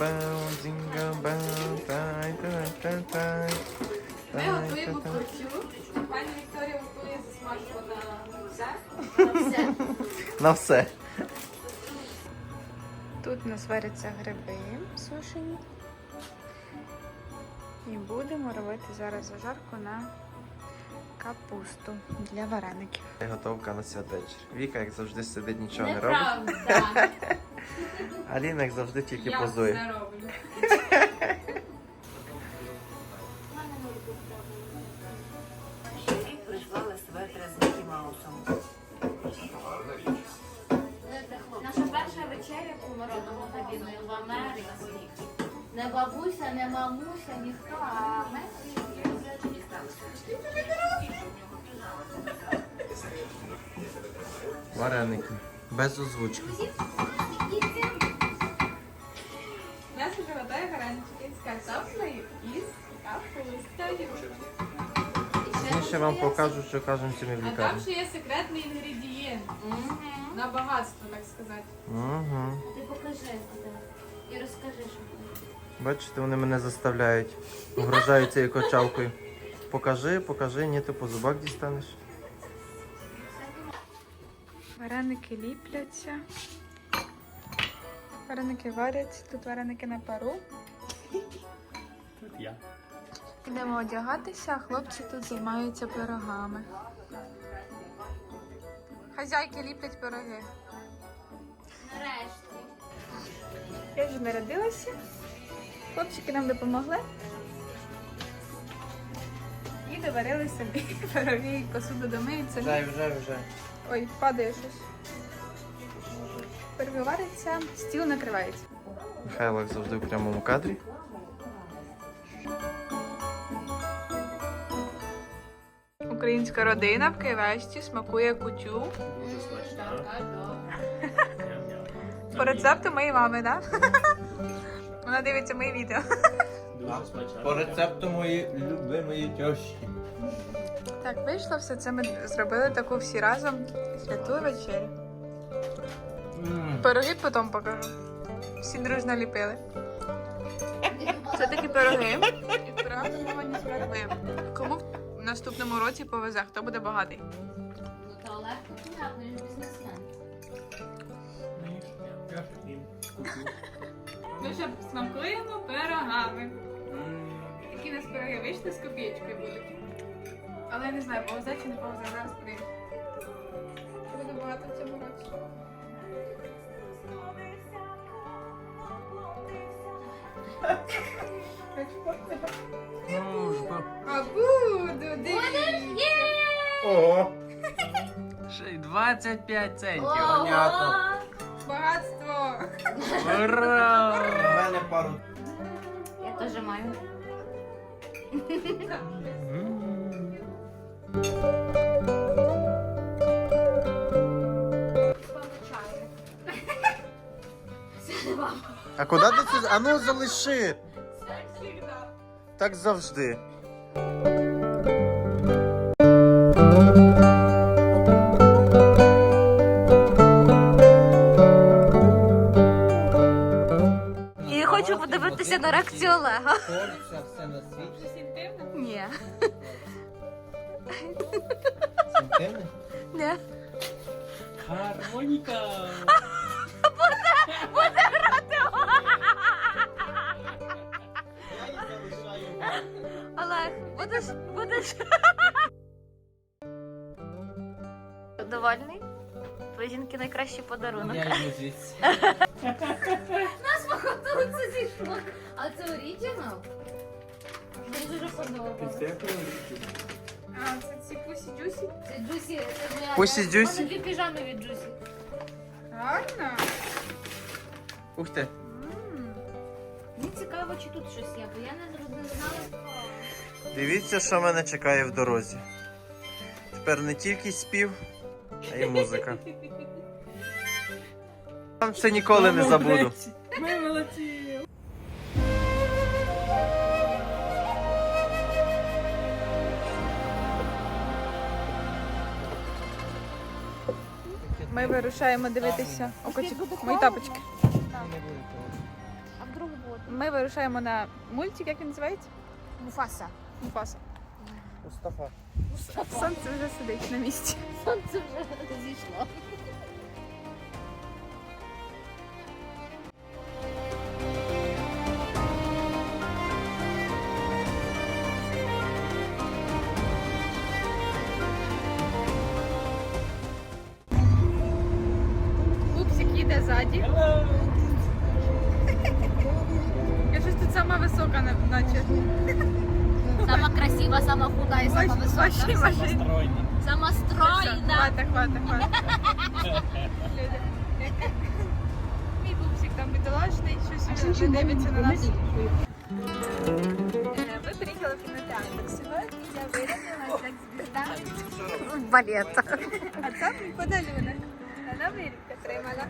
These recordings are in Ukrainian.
Bell, jingle bell, тай, тай, тай, тай. Ми готуємо тай. Пані Вікторія готує засмажувати все. Все. На все. Тут у нас варяться гриби сушені. І будемо робити зараз зажарку на капусту для вареників. Готовка на святвечір. Віка, як завжди, сидить, нічого не робить. Неправда. Аліна, як завжди, тільки Я позує. все роблю. Прислали светри з Мікі Маусом. Наша перша вечеря помаронова на війни в Америці. Не бабуся, не мамуся, ніхто, а ми. Вареники. Без озвучки. Картоплею і з капустою. Пізніше вам покажу, що кажемо цими в А там лікарні. ще є секретний інгредієнт. На багатство, так сказати. Угу. Ти покажи куди. І розкажи, що буде. Бачите, вони мене заставляють. Вгрожають цією кочавкою. Покажи, покажи, ні, ти по зубах дістанеш. Вареники ліпляться. Вареники варяться, тут вареники на пару. Тут я. Йдемо одягатися, а хлопці тут займаються пирогами. Хазяйки ліплять пироги. Нарешті. Я вже народилася. Хлопчики нам допомогли. І доварили собі пироги, посуду домиються. Вже, вже, вже. Ой, падає щось. Пироги варяться, стіл накривається. Михайло, як завжди в прямому кадрі. Українська родина в Києвесті смакує кутю. Дуже смачно. Ням-ням. По рецепту моєї мами, так? Вона дивиться мої відео. По рецепту моєї любимої тещі. Так, вийшло все це. Ми зробили таку всі разом святу вечерю. Пироги потім покажу. Всі дружно ліпили. Це такі пироги. І з. Кому в наступному році повезе, хто буде багатий? Ну, то Олег, то понятно, він бізнесмен. Я хотів. Ми ще смакуємо пирогами. У нас пироги вийшли з копієчкою будуть. Але я не знаю, повезе чи не повезе, зараз подивимось. Буде багато в цьому році. А Ого! Ще й 25 центів. Понятно. Багатство. Ура! У мене пару. Я теж маю. А куди ти це? А ну залиши. Так завжди. Хочу подивитися на реакцію Олега. Порція все на світі. Щось інтимне? Ні. Ні. Гармоніка! Олег, будеш, будеш. Довольний? Твої жінки найкращий подарунок. Я звідси. Нас походу це зійшло. А це оригінал? Мені дуже подобалося. А, це ці пусі джусі. Це Джусі, це моя. У Juicy? мене дві піжами від Джусі. Гарно. Ух ти. М. Мені цікаво, чи тут щось є, бо я не зрозуміла. знала. Дивіться, що мене чекає в дорозі. Тепер не тільки спів, а й музика. Там це ніколи не забуду. Ми молодці! Ми вирушаємо дивитися. О, котик, мої тапочки. другу воду. Ми вирушаємо на мультик, як він називається? Муфаса. Муфаса. Мустафа. Сонце вже сидить на місці. Сонце вже зійшло. Пупсик їде ззаді. Я щось тут сама висока, на- наче. Сама красива, сама худа і сама Ваші висока. машини. Стройні. Сама Все, стройна. Хвата, хвата, хвата. Люди. Мій пупсик там бідолашний, щось не дивиться на нас. Е, Ми приїхали в кінотеатр. Сьогодні я вирядилася як звізда. Балета. А це мій подарунок. Вона Вірка тримала.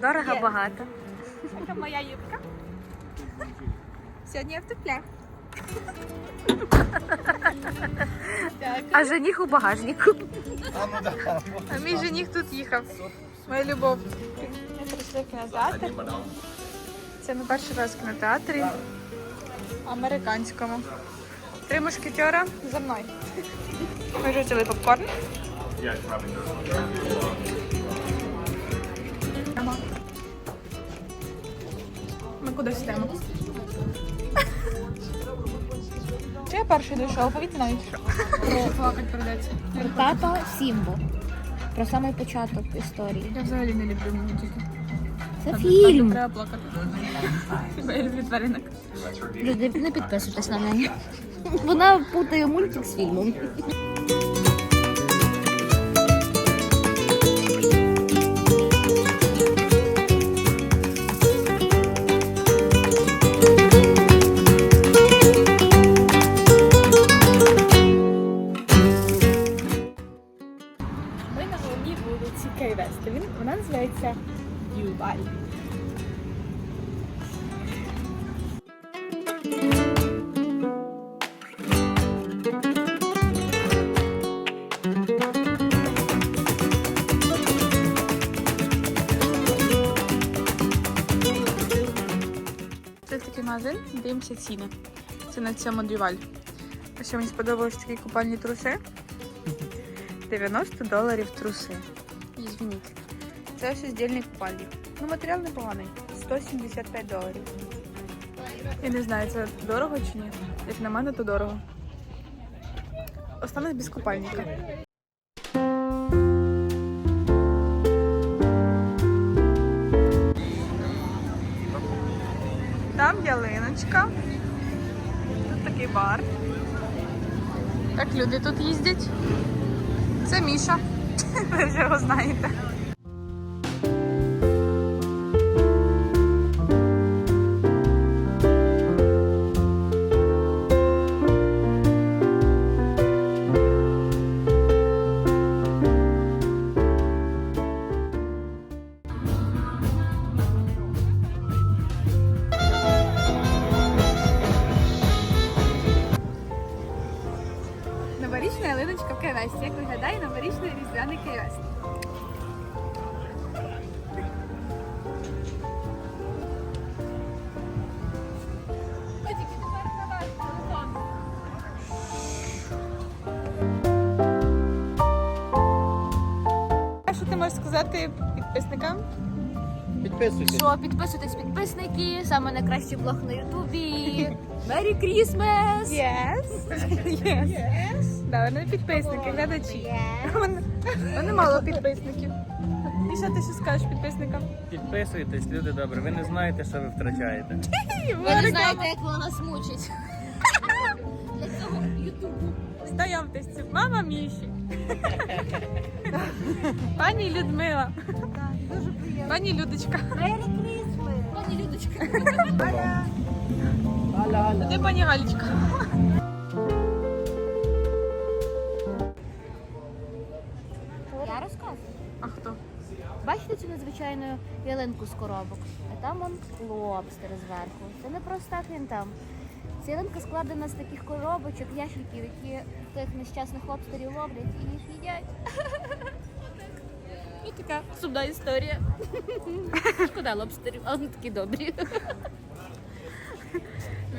Дорого Є. багато. Така моя юбка. Сьогодні я в теплі. А жених у багажнику. А ну да. А мій жених тут їхав. Моя любов. Ми прийшли в кінотеатр. Це ми перший раз в кінотеатрі. Американському. Три мушкетера за мною. Ми вже взяли попкорн. Кудись. Чи я перший дійшов? Повідь навіть що. Плакать придеться. Тато Сімбо. Про самий початок історії. Я взагалі не люблю мультики. Це фільм. Треба плакати. Бо я люблю тваринок. Люди, не підписуйтесь на неї. Вона путає мультик з фільмом. Магазин, ціни. Це на цьому дюваль. А ще мені сподобались такі купальні труси. 90 доларів труси. Извините. Це ось здільний купальник. Ну, матеріал непоганий. 175 доларів. Я не знаю, це дорого чи ні. Як на мене, то дорого. Останусь без купальника. Бар. Як люди тут їздять. Це Міша. Ви вже його знаєте. Ялиночка. Як виглядає новорічний різдвяний? А що ти можеш сказати підписникам? Підписуйтесь. Що, підписуйтесь, підписники, саме найкращий блог на Ютубі. Merry Christmas! Yes. Yes. Да, вони підписники, глядачі. Вони, вони мало підписників. І що ти ще скажеш підписникам? Підписуйтесь, люди добрі. Ви не знаєте, що ви втрачаєте. Ви не знаєте, як вона нас мучить. Для цього Ютубу. Знайомтесь, це мама Міші. Пані Людмила. Пані Людочка. Merry Christmas! Пані Людочка. Де пані Галічка? Цю ялинку з коробок? А там он лобстер зверху. Це не просто так він там. Ця ялинка складена з таких коробочок, ящиків, які тих нещасних лобстерів ловлять і їх їдять. І така сумна історія. Шкода лобстерів, але вони такі добрі.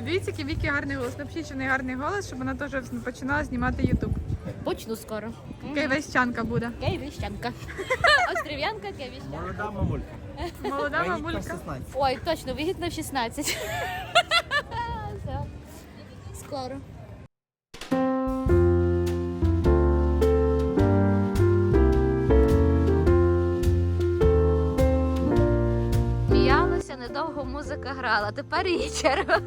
Дивіться, який Вікі гарний голос. Напишіть, що в гарний голос, щоб вона теж починала знімати Ютуб. Почну скоро. Кайвещанка буде. Києвіщанка. Острів'янка, Києвіщанка. Молода мамулька. Молода мамулька. Ой, точно, вигідно в 16. Все. Скоро. Сміялася, музика грала. Тепер її черга.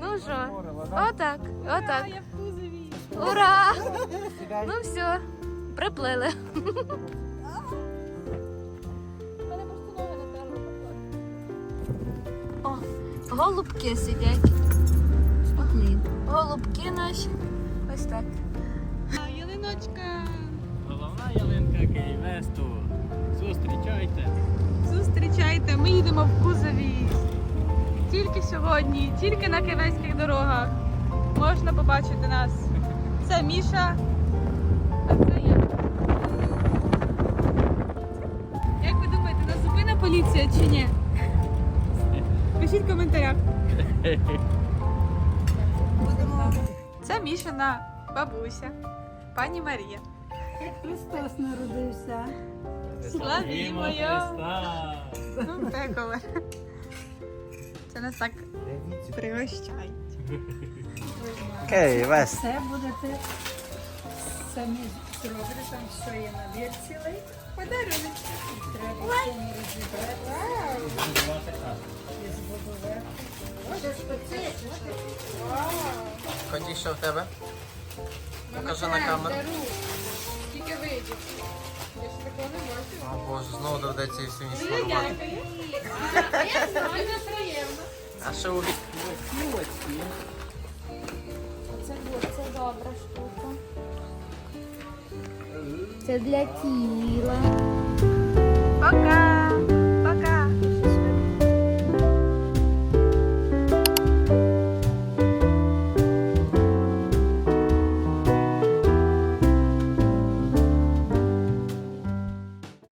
Ну що, отак, отак. Ура! Ну все, приплили. О, голубки сидять. Голубки наші. Ось так. Ялиночка. Головна ялинка Київесту. Зустрічайте. Зустрічайте, ми їдемо в кузові. Тільки сьогодні, тільки на кивецьких дорогах можна побачити нас. Це Міша, а це я. Як ви думаєте, нас зупине поліція чи ні? Пишіть в коментарях. Це Мішина бабуся, пані Марія. Христос народився. Славімо. Христа. Ну, деколи. Це нас так пригощають. Окей, вес. Все будете самі зробити, там все є набір цілий. Подарунок. Треба розібрати і збудувати. Що в тебе? Покажи на камеру. Тільки вийдіть. Я ще такого не бачила. О боже, знову доведеться її всю ніч формувати. Дуже приємно. А що у вік? Це, це добра штука. Це для тіла. Пока!